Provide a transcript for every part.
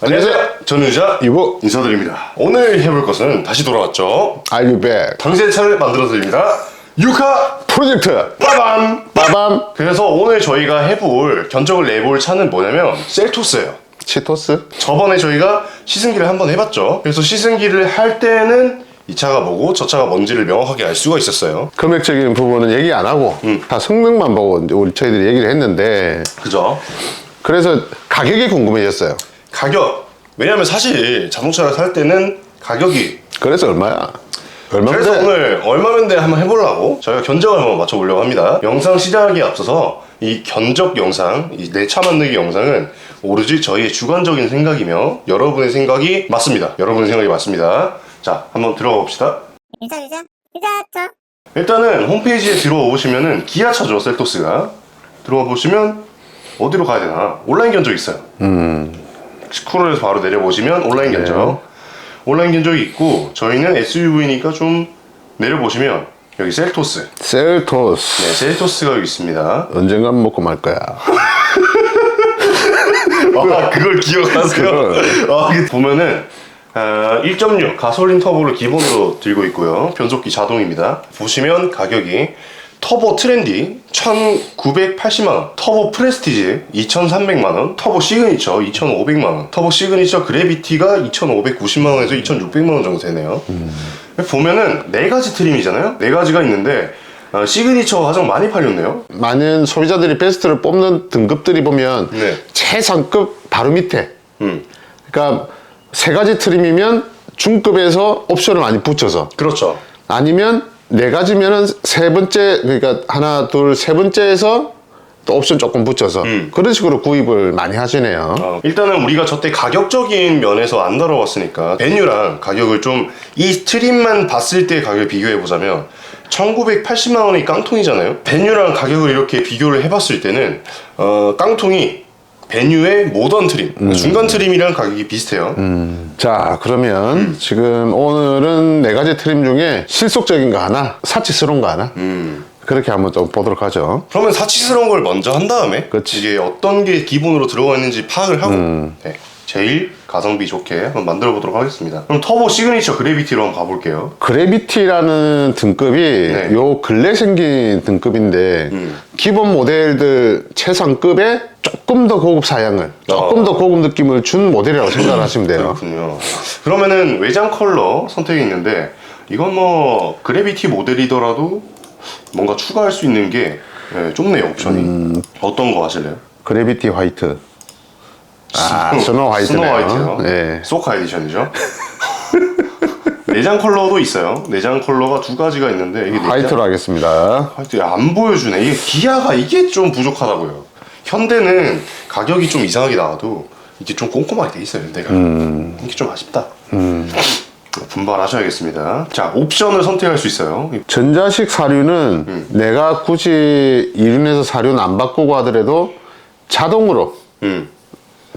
안녕하세요. 저는 유자 이보 인사드립니다. 오늘 해볼 것은 다시 돌아왔죠. Are you back? 당신의 차를 만들어 드립니다. 유카 프로젝트 빠밤! 빠밤 그래서 오늘 저희가 해볼 견적을 내볼 차는 뭐냐면 셀토스예요. 치토스 저번에 저희가 시승기를 한번 해봤죠. 그래서 시승기를 할 때는 이 차가 뭐고 저 차가 뭔지를 명확하게 알 수가 있었어요. 금액적인 부분은 얘기 안 하고 다 성능만 보고 이제 우리 저희들이 얘기를 했는데 그죠? 그래서 가격이 궁금해졌어요. 가격. 왜냐면 사실 자동차를 살 때는 가격이 그래서 얼마야? 그래서 얼마인데? 오늘 얼마면데 한번 해보려고 저희가 견적을 한번 맞춰보려고 합니다. 영상 시작하기에 앞서서 이 견적 영상, 이 내 차 만들기 영상은 오로지 저희의 주관적인 생각이며 여러분의 생각이 맞습니다. 여러분의 생각이 맞습니다. 자, 한번 들어가 봅시다. 유자 유자 유자 저 일단은 홈페이지에 들어와 보시면은 기아차죠, 셀토스가. 들어와 보시면 어디로 가야 되나? 온라인 견적 있어요. 스크롤에서 바로 내려보시면 온라인 견적. 온라인 견적이 있고 저희는 SUV니까 좀 내려보시면 여기 셀토스. 셀토스 네, 셀토스가 여기 있습니다. 언젠간 먹고 말 거야. 아, 그걸 기억하세요? 아, 이게 보면은 아, 1.6 가솔린 터보를 기본으로 들고 있고요. 변속기 자동입니다. 보시면 가격이 터보 트렌디 1,980만원, 터보 프레스티지 2,300만원, 터보 시그니처 2,500만원, 터보 시그니처 그래비티가 2,590만원에서 2,600만원 정도 되네요. 보면은 네 가지 트림이잖아요? 네 가지가 있는데 아, 시그니처가 가장 많이 팔렸네요. 많은 소비자들이 베스트를 뽑는 등급들이 보면 네. 최상급 바로 밑에 음, 그러니까 세 가지 트림이면 중급에서 옵션을 많이 붙여서 그렇죠. 아니면 네 가지면은 세 번째 그러니까 하나 둘 세 번째에서 또 옵션 조금 붙여서 음. 그런 식으로 구입을 많이 하시네요. 어, 일단은 우리가 저때 가격적인 면에서 안 다뤄봤으니까 메뉴랑 가격을 좀 이 트림만 봤을 때 가격을 비교해 보자면 1980만 원이 깡통이잖아요 베뉴랑 가격을 이렇게 비교를 해봤을 때는 어, 깡통이 베뉴의 모던 트림 음. 중간 트림이랑 가격이 비슷해요 자 그러면 음. 지금 오늘은 네 가지 트림 중에 실속적인 거 하나, 사치스러운 거 하나 음. 그렇게 한번 좀 보도록 하죠. 그러면 사치스러운 걸 먼저 한 다음에 그치. 이게 어떤 게 기본으로 들어가 있는지 파악을 하고 음. 네, 제일 가성비 좋게 한번 만들어 보도록 하겠습니다 그럼 터보 시그니처 그래비티로 한번 가볼게요 그래비티라는 등급이 네. 요 근래 생긴 등급인데 음. 기본 모델들 최상급에 조금 더 고급 사양을 조금 어. 더 고급 느낌을 준 모델이라고 생각을 하시면 돼요. 그렇군요. 그러면은 외장 컬러 선택이 있는데 이건 뭐 그래비티 모델이더라도 뭔가 추가할 수 있는 게 네, 좁네요 옵션이. 음. 어떤 거 하실래요? 그래비티 화이트. 아, 스노우 화이트네요. 스노우 화이트요. 네. 소카 에디션이죠. 내장 컬러도 있어요. 내장 컬러가 두 가지가 있는데 이게 내장- 화이트로 하겠습니다. 화이트 안 보여주네. 이게 기아가 이게 좀 부족하다고요. 현대는 가격이 좀 이상하게 나와도 이게 좀 꼼꼼하게 돼 있어요. 내가 이게 좀 아쉽다. 분발하셔야겠습니다. 자 옵션을 선택할 수 있어요. 전자식 사륜은 음. 내가 굳이 이륜에서 사륜 안 바꾸고 하더라도 자동으로 음,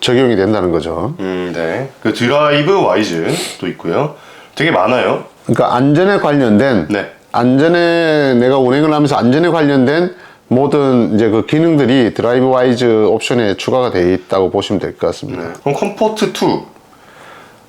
적용이 된다는 거죠. 음, 네. 그 드라이브 와이즈도 있고요. 되게 많아요. 그러니까 안전에 관련된 네. 안전에 내가 운행을 하면서 안전에 관련된 모든 이제 그 기능들이 드라이브 와이즈 옵션에 추가가 되어 있다고 보시면 될 것 같습니다. 네. 그럼 컴포트 2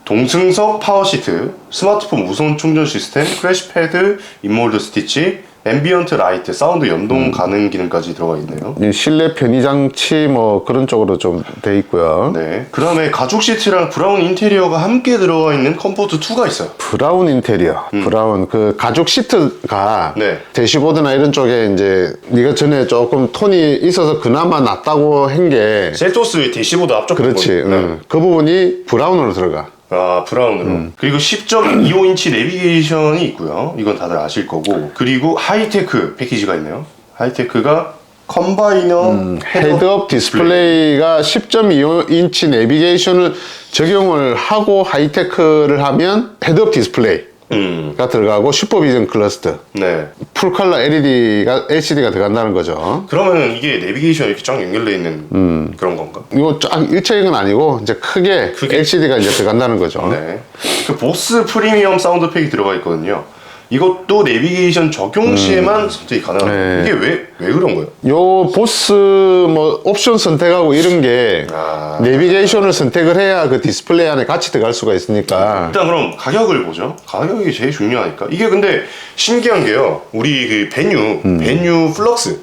동승석 파워 시트, 스마트폰 무선 충전 시스템, 크래시 패드, 인몰드 스티치, 앰비언트 라이트, 사운드 연동 가능 기능까지 들어가 있네요. 이 실내 편의 장치 뭐 그런 쪽으로 좀 돼 있고요. 네. 그 다음에 가죽 시트랑 브라운 인테리어가 함께 들어가 있는 컴포트 2가 있어요. 브라운 인테리어, 브라운 그 가죽 시트가 음. 네. 대시보드나 이런 쪽에 이제 네가 전에 조금 톤이 있어서 그나마 낫다고 한게 셀토스의 대시보드 앞쪽 그렇지, 부분. 네. 응. 그 부분이 브라운으로 들어가. 아 브라운으로. 음. 그리고 10.25인치 내비게이션이 있고요. 이건 다들 아실 거고. 그리고 하이테크 패키지가 있네요. 하이테크가 컴바이너 음, 헤드업 디스플레이가 10.25인치 내비게이션을 적용을 하고 하이테크를 하면 헤드업 디스플레이 가 음, 들어가고 슈퍼 비전 클러스터, 네 풀 컬러 LED가 LCD가 들어간다는 거죠. 그러면은 이게 내비게이션 이렇게 쫙 연결돼 있는 음. 그런 건가? 이거 쫙건 아니고 이제 크게, 크게? LCD가 이제 들어간다는 거죠. 네. 그 보스 프리미엄 사운드 팩이 들어가 있거든요. 이것도 내비게이션 적용 시에만 선택이 가능합니다. 네. 이게 왜, 왜 그런 거예요? 요 보스 뭐 옵션 선택하고 이런 게 아. 내비게이션을 선택을 해야 그 디스플레이 안에 같이 들어갈 수가 있으니까 일단 그럼 가격을 보죠. 가격이 제일 중요하니까. 이게 근데 신기한 게요. 우리 그 베뉴, 음. 베뉴 플럭스,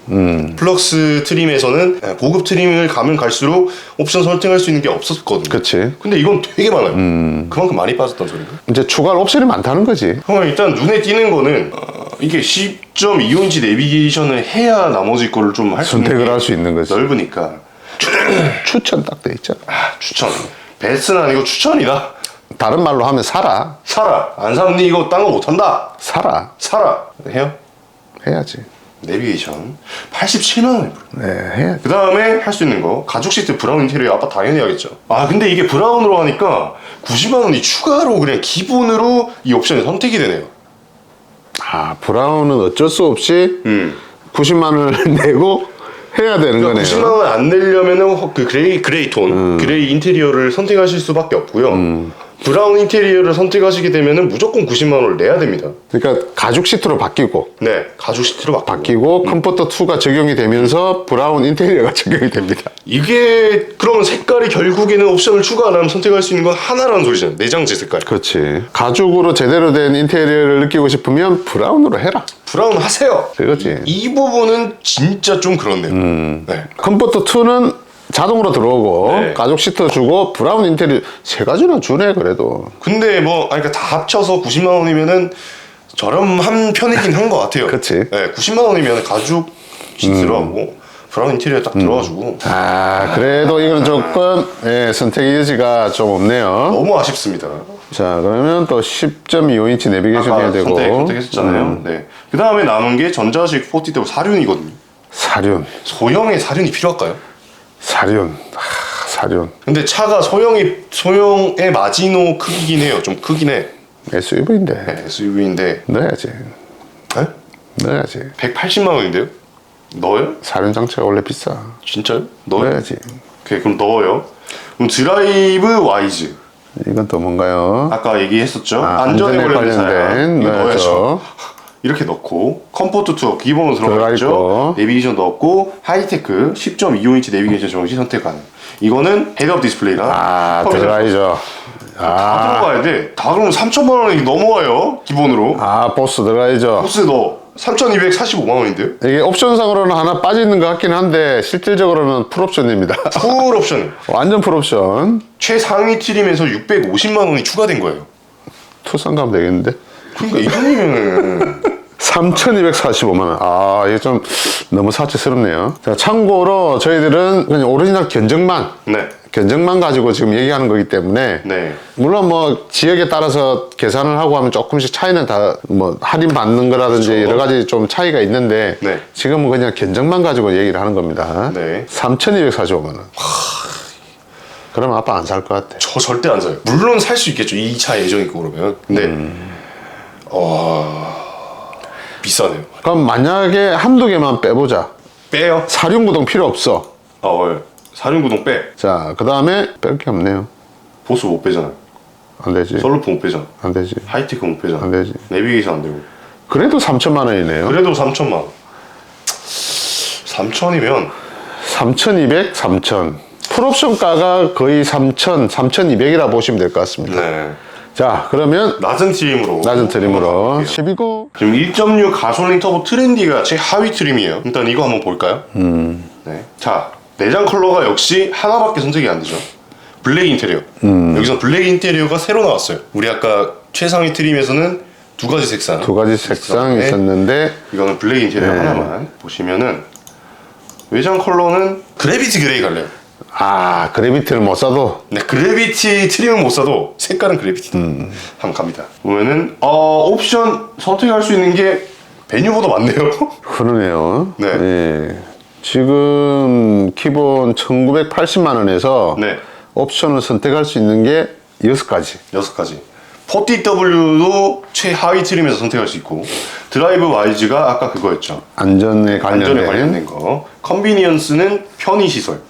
플럭스 트림에서는 고급 트림을 가면 갈수록 옵션 설정할 수 있는 게 없었거든요. 그치 근데 이건 되게 많아요. 음. 그만큼 많이 빠졌단 소리인가? 이제 추가할 옵션이 많다는 거지 그럼 일단 눈에 띄는 거는 어, 이게 10.25인치 내비게이션을 해야 나머지 거를 좀 할 수 있는 선택을 게 할 수 있는 거지 넓으니까 추천 딱 돼 있잖아 아, 추천. 베스트는 아니고 추천이다. 다른 말로 하면 사라 사라. 안 샀니 이거 딴 거 못한다. 사라 사라. 해요? 해야지 내비게이션 87만 원에 네 해야지 그 다음에 할 수 있는 거 가죽 시트 브라운 인테리어 아빠 당연히 하겠죠 아 근데 이게 브라운으로 하니까 90만 원이 추가로 그냥 기본으로 이 옵션이 선택이 되네요 아 브라운은 어쩔 수 없이 음. 90만 원을 내고 해야 되는 그러니까 거네요. 90만 원 안 내려면은 허- 그 그레이 그레이 톤 그레이 인테리어를 선택하실 수밖에 없고요 브라운 인테리어를 선택하시게 되면은 무조건 90만 원을 내야 됩니다. 그러니까 가죽 시트로 바뀌고. 네 가죽 시트로 바뀌고. 바뀌고 컴포터 2가 적용이 되면서 브라운 인테리어가 적용이 됩니다. 이게 그러면 색깔이 결국에는 옵션을 추가 안 하면 선택할 수 있는 건 하나라는 소리잖아요. 내장재 색깔. 그렇지. 가죽으로 제대로 된 인테리어를 느끼고 싶으면 브라운으로 해라. 브라운 하세요. 그거지. 이 부분은 진짜 좀 그렇네요. 네. 컴포터 2는 자동으로 들어오고 네. 가죽 시트 주고 브라운 인테리어 세 가지나 주네 그래도 근데 뭐, 아니, 그러니까 다 합쳐서 90만 원이면은 저렴한 편이긴 한 것 같아요. 그치. 네, 90만 원이면 가죽 시트하고 브라운 인테리어 딱 들어가지고 아 그래도 이건 조금 예, 선택의 여지가 좀 없네요 너무 아쉽습니다. 자 그러면 또 10.25인치 내비게이션 아까 해야 되고 선택, 선택했었잖아요. 음, 네. 그 다음에 남은 게 전자식 40W 사륜이거든요. 사륜 소형의 사륜이 필요할까요? 사륜 아, 사륜 근데 차가 소형이 소형의 마지노 크기긴 해요. 좀 크긴 해. SUV인데 네, SUV인데 넣어야지 네? 넣어야지 180만 원인데요? 넣어요? 사륜 장치가 원래 비싸 진짜요? 넣어요? 넣어야지 오케이 그럼 넣어요. 그럼 드라이브 와이즈 이건 또 뭔가요? 아까 얘기했었죠. 아, 안전에 안전에 관련된 관련된 이거 넣어야죠. 넣어야죠. 이렇게 넣고 컴포트 투어 기본으로 들어가 있죠. 내비게이션 넣었고 하이테크 10.25인치 내비게이션 정시 선택하는. 이거는 헤드업 디스플레이랑 아 컴퓨터 들어가야죠 다 아, 들어가야 돼. 다 그러면 3천만 원이 넘어와요 기본으로. 아 보스 들어가야죠 보스 넣어 3,245만 원인데요. 이게 옵션상으로는 하나 빠지는 것 같긴 한데 실질적으로는 풀옵션입니다 풀 옵션 완전 풀옵션 최상위 트림에서 650만 원이 추가된 거예요. 투싼 가면 되겠는데 그러니까 이 돈이면은 3,245만 원. 아, 이게 좀 너무 사치스럽네요. 자, 참고로 저희들은 그냥 오리지널 견적만, 네. 견적만 가지고 지금 얘기하는 거기 때문에 네. 물론 뭐 지역에 따라서 계산을 하고 하면 조금씩 차이는 다 뭐 할인 받는 거라든지 그렇죠. 여러 가지 좀 차이가 있는데 네. 지금은 그냥 견적만 가지고 얘기를 하는 겁니다. 네. 3,245만 원. 그러면 아빠 안 살 것 같아. 저 절대 안 사요. 물론 살 수 있겠죠. 이차 예정 있고 그러면. 근데 음. 어... 비싸네요. 그럼 만약에 한두 개만 빼보자. 빼요. 사륜구동 필요 없어. 아, 어, 사륜구동 빼. 자, 그 다음에 뺄 게 없네요. 보스 못 빼잖아. 안 되지. 썰루프 못 빼잖아. 안 되지. 하이테크 못 빼잖아. 안 되지. 내비게이션 안 되고. 그래도 3천만 원이네요. 그래도 3천만 원. 3천이면 3,200, 3,000. 풀옵션가가 거의 3,000, 3,200이라 보시면 될 것 같습니다. 네. 자, 그러면 낮은 트림으로. 낮은 트림으로 넘어갈게요. 12고 지금 1.6 가솔린 터보 트렌디가 최하위 트림이에요. 일단 이거 한번 볼까요? 음. 네. 자, 내장 컬러가 역시 하나밖에 선택이 안 되죠. 블랙 인테리어. 음. 여기서 블랙 인테리어가 새로 나왔어요. 우리 아까 최상위 트림에서는 두 가지 색상. 두 가지 색상 네. 있었는데 이거는 블랙 인테리어 네. 하나만 보시면은 외장 컬러는 그래비티 그레이 갈래요. 아, 그래비티를 못 사도 네, 그래비티 트림은 못 사도 색깔은 그래비티. 음. 한번 갑니다. 보면은 어, 옵션 선택할 수 있는 게 메뉴보다 많네요. 그러네요. 네. 예. 지금 기본 1,980만 원에서 네. 옵션을 선택할 수 있는 게 6가지. 여섯 가지. 40W도 최하위 트림에서 선택할 수 있고 드라이브 와이즈가 아까 그거였죠. 안전에 관련된 안전에 관련된 거. 컨비니언스는 편의 시설.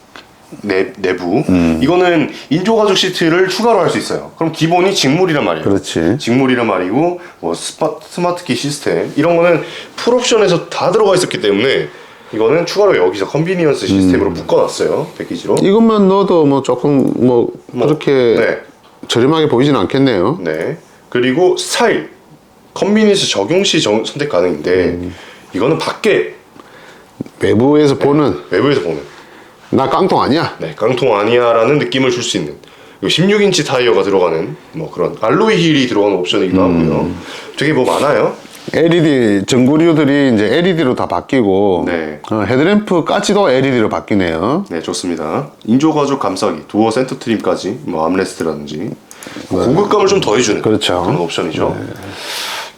내, 내부. 음. 이거는 인조 가죽 시트를 추가로 할 수 있어요. 그럼 기본이 직물이란 말이에요. 그렇지. 직물이란 말이고 뭐 스마, 스마트키 시스템 이런 거는 풀옵션에서 다 들어가 있었기 때문에 이거는 추가로 여기서 컨비니언스 시스템으로 묶어놨어요 패키지로. 이것만 넣어도 뭐 조금 뭐 그렇게 네. 저렴하게 보이진 않겠네요. 네. 그리고 스타일 컨비니언스 적용 시 정- 선택 가능인데 음. 이거는 밖에 외부에서 보는 외부에서 보는 나 깡통 아니야. 네, 깡통 아니야라는 느낌을 줄 수 있는 16인치 타이어가 들어가는 뭐 그런 알로이 힐이 들어가는 옵션이기도 하고요. 되게 뭐 많아요. LED 전구류들이 이제 LED로 다 바뀌고 네. 어, 헤드램프까지도 LED로 바뀌네요. 네, 좋습니다. 인조 가죽 감싸기, 도어 센터 트림까지, 뭐 암레스트라든지 고급감을 좀 더해주는 그렇죠. 그런 옵션이죠.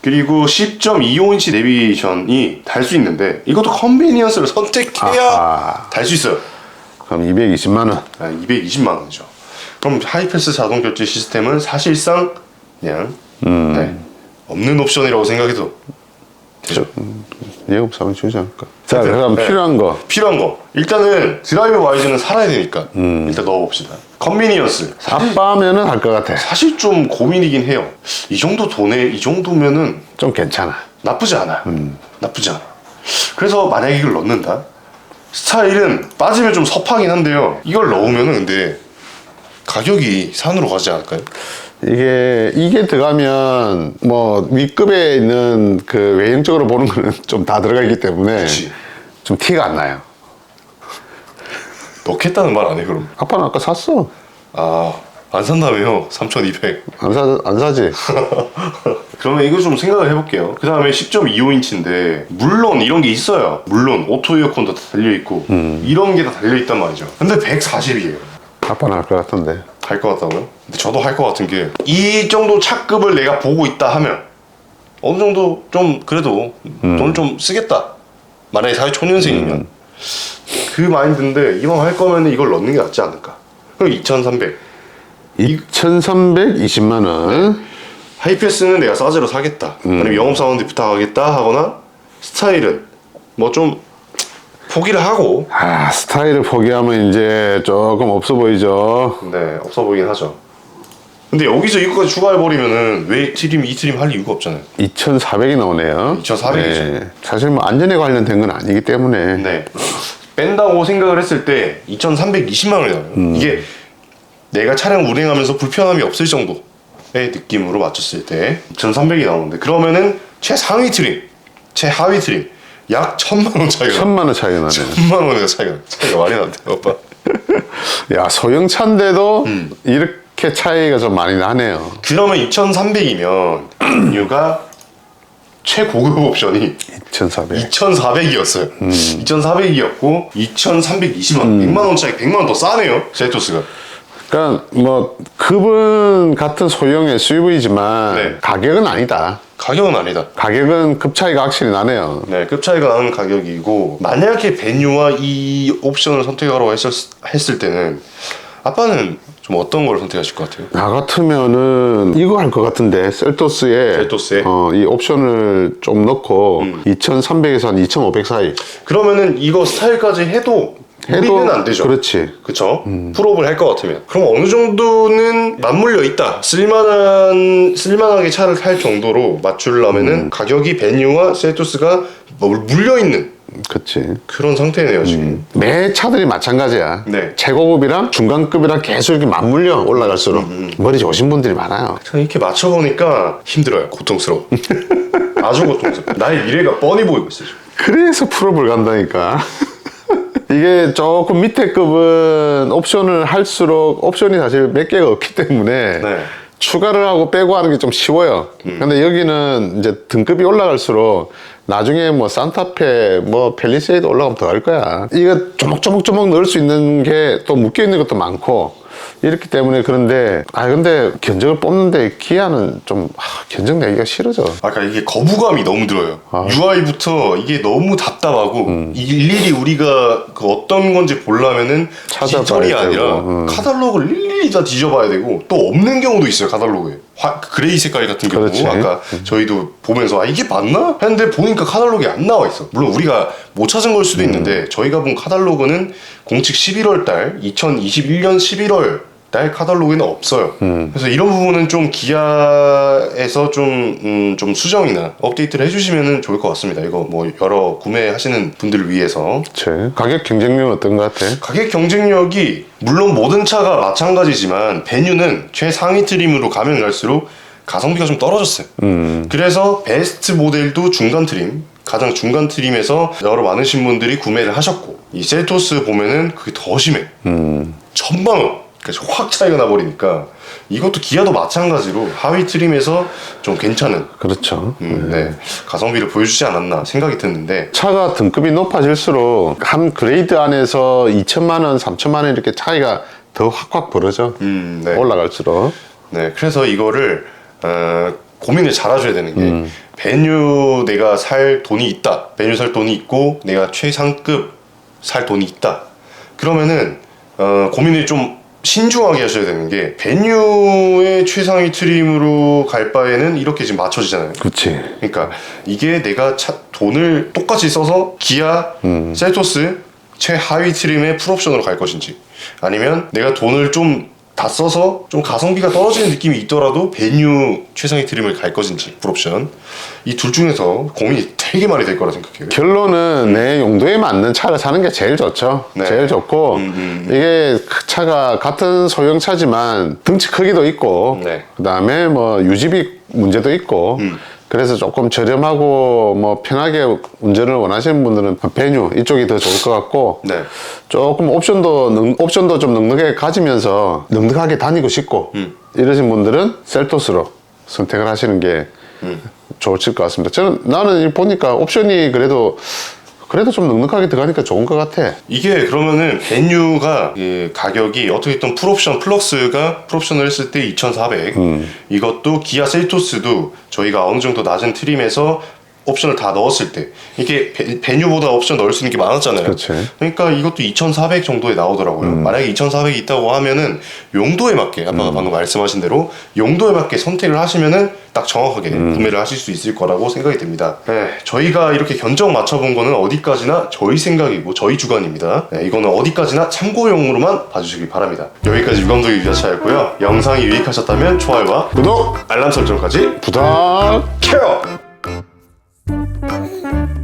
그리고 10.25인치 내비션이 달 수 있는데 이것도 컨비니언스를 선택해야 아하. 달 수 있어요. 그럼 220만 원. 아, 220만 원이죠. 그럼 하이패스 자동 결제 시스템은 사실상 그냥 음. 네, 없는 옵션이라고 생각해도 되죠. 예금 사면 주지 않을까? 자, 하여튼, 그럼 네. 필요한 거. 필요한 거 일단은 드라이브 와이즈는 살아야 되니까 음. 일단 넣어봅시다. 컨비니언스 아빠면은 할 것 같아. 사실 좀 고민이긴 해요. 이 정도 돈에 이 정도면은 좀 괜찮아. 나쁘지 않아요. 음. 나쁘지 않아. 그래서 만약에 이걸 넣는다. 스타일은 빠지면 좀 섭하긴 한데요. 이걸 넣으면은 근데 가격이 산으로 가지 않을까요? 이게 이게 들어가면 뭐 위급에 있는 그 외형적으로 보는 거는 좀 다 들어가 있기 때문에 그치. 좀 티가 안 나요. 넣겠다는 말 안 해 그럼. 아빠는 아까 샀어. 아, 안 산다며요. 3,200. 안 사, 안 사지. 그러면 이거 좀 생각을 해볼게요. 그 다음에 10.25인치인데, 물론 이런 게 있어요. 물론 오토 에어컨도 다 달려있고, 이런 게 다 달려있단 말이죠. 근데 140이에요. 아빠는 할것 같은데. 할 것 같다고요? 근데 저도 할 것 같은 게, 이 정도 차급을 내가 보고 있다 하면, 어느 정도 좀, 그래도 돈을 좀 쓰겠다. 만약에 사회 초년생이면. 그 마인드인데, 이왕 할 거면 이걸 넣는 게 낫지 않을까. 그럼 2,300. 2,320만 원. 하이패스는 내가 싸제로 사겠다. 아니면 영업사원한테 부탁하겠다 하거나 스타일은 뭐 좀 포기를 하고 아, 스타일을 포기하면 이제 조금 없어 보이죠. 네 없어 보이긴 하죠. 근데 여기서 이거까지 추가해버리면은 왜 트림 이 트림 할 이유가 없잖아요. 2,400이 나오네요. 2,400 이죠. 사실 뭐 안전에 관련된 건 아니기 때문에. 네 뺀다고 생각을 했을 때 2,320만 원이 나와요. 이게 내가 차량 운행하면서 불편함이 없을 정도의 느낌으로 맞췄을 때 2,300이 나오는데 그러면은 최상위 트림, 최하위 트림 약 1,000만 원 차이가. 천만 원 차이가 나네. 천만 원의 차이가 차이가 많이 난대요, 오빠. 야, 소형차인데도 이렇게 차이가 좀 많이 나네요. 그러면 2,300이면 이유가 최고급 옵션이 2,400. 2,400이었어요. 2,400이었고 2,320만 원, 100만 원 차이, 100만 원 더 싸네요. 셀토스가. 그러니까 뭐 급은 같은 소형 SUV지만 네. 가격은 아니다. 가격은 아니다. 가격은 급 차이가 확실히 나네요. 네, 급 차이가 나는 가격이고 만약에 베뉴와 이 옵션을 선택하라고 했을, 했을 때는 아빠는 좀 어떤 걸 선택하실 것 같아요? 나 같으면은 이거 할 것 같은데 셀토스에 셀토스에? 어, 이 옵션을 좀 넣고 음. 2,300에서 한 2,500 사이 그러면은 이거 스타일까지 해도 무리는 안 되죠. 그렇지. 그쵸? 풀업을 할 것 같으면. 그럼 어느 정도는 맞물려 있다. 쓸만한, 쓸만하게 차를 탈 정도로 맞추려면은 음. 가격이 베뉴와 셀토스가 뭐 물려있는 그렇지. 그런 상태네요, 지금. 매 차들이 마찬가지야. 네. 최고급이랑 중간급이랑 계속 이렇게 맞물려 올라갈수록 음, 머리 좋으신 분들이 많아요. 참 이렇게 맞춰보니까 힘들어요. 고통스러워. 아주 고통스러워. 나의 미래가 뻔히 보이고 있어요. 지금. 그래서 풀업을 간다니까. 이게 조금 밑에 급은 옵션을 할수록 옵션이 사실 몇 개가 없기 때문에 네. 추가를 하고 빼고 하는 게 좀 쉬워요. 근데 여기는 이제 등급이 올라갈수록 나중에 뭐 산타페, 뭐 펠리세이드 올라가면 더할 거야. 이거 조목조목조목 넣을 수 있는 게 또 묶여 있는 것도 많고 이렇기 때문에 그런데 아 근데 견적을 뽑는데 기아는 좀 아, 견적 내기가 싫어져. 아까 이게 거부감이 너무 들어요. 아. UI부터 이게 너무 답답하고 이 일일이 우리가 그 어떤 건지 보려면은 찾아봐야 디지털이 되고, 아니라 음. 카탈로그를 일일이 다 뒤져봐야 되고 또 없는 경우도 있어요 카탈로그에 화, 그레이 색깔 같은 경우 그렇지. 아까 저희도 보면서 아 이게 맞나 했는데 보니까 카탈로그에 안 나와 있어. 물론 우리가 못 찾은 걸 수도 있는데 저희가 본 카탈로그는 공측 11월 달 2021년 11월 날 카탈로그에는 없어요. 그래서 이런 부분은 좀 기아에서 좀, 음, 좀 수정이나 업데이트를 해주시면 좋을 것 같습니다. 이거 뭐 여러 구매하시는 분들을 위해서. 그치. 가격 경쟁력은 어떤 것 같아? 가격 경쟁력이 물론 모든 차가 마찬가지지만 베뉴는 최상위 트림으로 가면 갈수록 가성비가 좀 떨어졌어요. 그래서 베스트 모델도 중간 트림, 가장 중간 트림에서 여러 많으신 분들이 구매를 하셨고 이 셀토스 보면은 그게 더 심해. 천만 원. 그래서 확 차이가 나버리니까 이것도 기아도 마찬가지로 하위 트림에서 좀 괜찮은 그렇죠. 음, 네, 가성비를 보여주지 않았나 생각이 드는데 차가 등급이 높아질수록 한 그레이드 안에서 2천만 원, 3천만 원 이렇게 차이가 더 확확 벌어져. 음, 네. 올라갈수록. 네, 그래서 이거를 어, 고민을 잘 하셔야 되는 게 베뉴 내가 살 돈이 있다. 베뉴 살 돈이 있고 내가 최상급 살 돈이 있다. 그러면은 어, 고민을 좀 신중하게 하셔야 되는 게 베뉴의 최상위 트림으로 갈 바에는 이렇게 지금 맞춰지잖아요. 그치. 그러니까 이게 내가 차, 돈을 똑같이 써서 기아, 셀토스 최하위 트림의 풀옵션으로 갈 것인지 아니면 내가 돈을 좀 다 써서 좀 가성비가 떨어지는 느낌이 있더라도 베뉴 최상위 트림을 갈 것인지 풀옵션 이 둘 중에서 고민이 되게 많이 될 거라 생각해요. 결론은 내 용도에 맞는 차를 사는 게 제일 좋죠. 네. 제일 좋고 이게 그 차가 같은 소형 차지만 등치 크기도 있고 네. 그다음에 뭐 유지비 문제도 있고 그래서 조금 저렴하고 뭐 편하게 운전을 원하시는 분들은 베뉴 이쪽이 더 좋을 것 같고 네. 조금 옵션도 능- 옵션도 좀 넉넉하게 가지면서 넉넉하게 다니고 싶고 이러신 분들은 셀토스로 선택을 하시는 게 좋을 것 같습니다. 저는 나는 이 보니까 옵션이 그래도 그래도 좀 넉넉하게 들어가니까 좋은 것 같아. 이게 그러면은 베뉴가 이 가격이 어떻게 든 풀옵션 플럭스가 풀옵션을 했을 때 2,400 이것도 기아 셀토스도 저희가 어느 정도 낮은 트림에서 옵션을 다 넣었을 때 이게 베, 베뉴보다 옵션 넣을 수 있는 게 많았잖아요. 그치. 그러니까 이것도 2,400 정도에 나오더라고요. 만약에 2,400이 있다고 하면은 용도에 맞게 아까 방금 말씀하신 대로 용도에 맞게 선택을 하시면은 딱 정확하게 구매를 하실 수 있을 거라고 생각이 됩니다. 네, 저희가 이렇게 견적 맞춰본 거는 어디까지나 저희 생각이고 저희 주관입니다. 네, 이거는 어디까지나 참고용으로만 봐주시기 바랍니다. 여기까지 유감독의 유자차였고요. 영상이 유익하셨다면 좋아요와 구독, 알람 설정까지 부탁. 케어! Thank you.